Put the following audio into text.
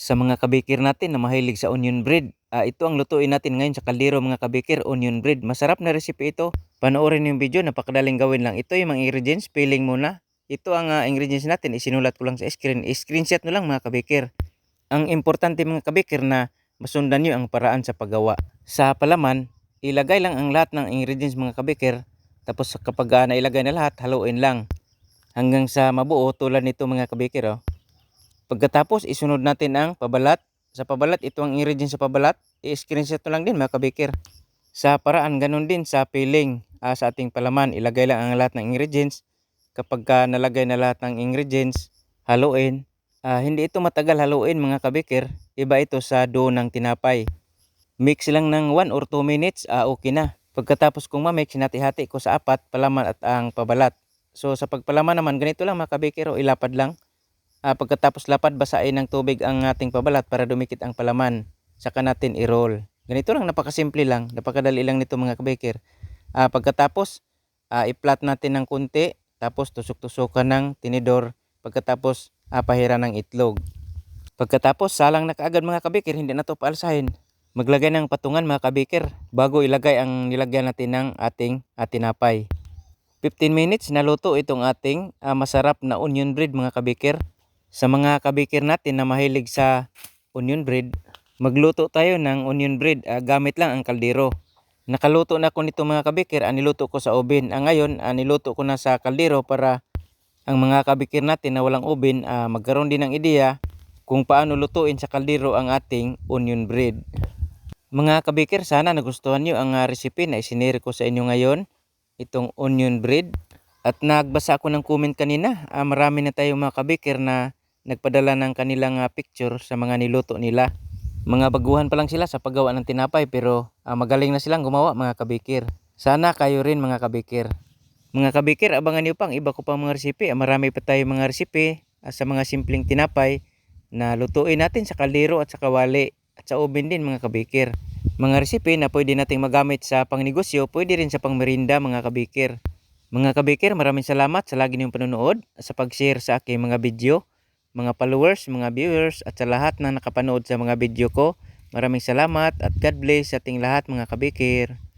Sa mga kabikir natin na mahilig sa onion bread, ah, ito ang lutuin natin ngayon sa kaldero mga kabikir, onion bread. Masarap na recipe ito. Panoorin yung video, napakadaling gawin lang. Ito yung mga ingredients, peeling muna. Ito ang ah, ingredients natin, isinulat ko lang sa screen. I-screenshot nyo lang mga kabikir. Ang importante mga kabikir na masundan nyo ang paraan sa paggawa. Sa palaman, ilagay lang ang lahat ng ingredients mga kabikir. Tapos kapag ah, nailagay na lahat, haluin lang. Hanggang sa mabuo tulad nito mga kabikir. Oh. Pagkatapos, isunod natin ang pabalat. Sa pabalat, ito ang ingredients sa pabalat. I-screenshot lang din mga kabikir. Sa paraan, ganun din sa peeling ah, sa ating palaman. Ilagay lang ang lahat ng ingredients. Kapag ka nalagay na lahat ng ingredients, haluin. Ah, hindi ito matagal haluin mga kabikir. Iba ito sa dough ng tinapay. Mix lang ng 1 or 2 minutes, ah, okay na. Pagkatapos kong ma-mix, sinati-hati ko sa apat, palaman at ang pabalat. So sa pagpalaman naman, ganito lang mga kabikir o ilapad lang. Ah, pagkatapos lapad, basain ng tubig ang ating pabalat para dumikit ang palaman. Saka natin i-roll. Ganito lang, napakasimple lang. Napakadali lang nito mga kabikir. Ah, pagkatapos, ah, i-flat natin ng kunti. Tapos tusok-tusukan ng tinidor. Pagkatapos, ah, pahira ng itlog. Pagkatapos, salang na kaagad mga kabikir, hindi na to paalsahin. Maglagay ng patungan mga kabikir bago ilagay ang nilagyan natin ng ating ah, tinapay. 15 minutes naluto itong ating ah, masarap na onion bread mga kabikir. Sa mga kabikir natin na mahilig sa onion bread, magluto tayo ng onion bread ah, gamit lang ang kaldero. Nakaluto na ko nito mga kabikir, ah, niluto ko sa oven. Ah, ngayon, ah, niluto ko na sa kaldero para ang mga kabikir natin na walang oven ah, magkaroon din ng ideya kung paano lutuin sa kaldero ang ating onion bread. Mga kabikir, sana nagustuhan nyo ang ah, recipe na isinare ko sa inyo ngayon, itong onion bread. At nagbasa ako ng comment kanina, ah, marami na tayong mga kabikir na nagpadala ng kanilang ah, picture sa mga niluto nila. Mga baguhan pa lang sila sa paggawa ng tinapay pero ah, magaling na silang gumawa mga kabikir. Sana kayo rin mga kabikir. Mga kabikir, abangan niyo pang iba ko pang mga recipe. Ah, marami pa tayong mga recipe ah, sa mga simpleng tinapay na lutuin natin sa kaldero at sa kawali at sa oven din mga kabikir. Mga recipe na pwede nating magamit sa pangnegosyo, pwede rin sa pangmerinda mga kabikir. Mga kabikir, maraming salamat sa lagi niyong panonood sa pag-share sa aking mga video. Mga followers, mga viewers at sa lahat na nakapanood sa mga video ko. Maraming salamat at God bless sa ating lahat mga kabikir.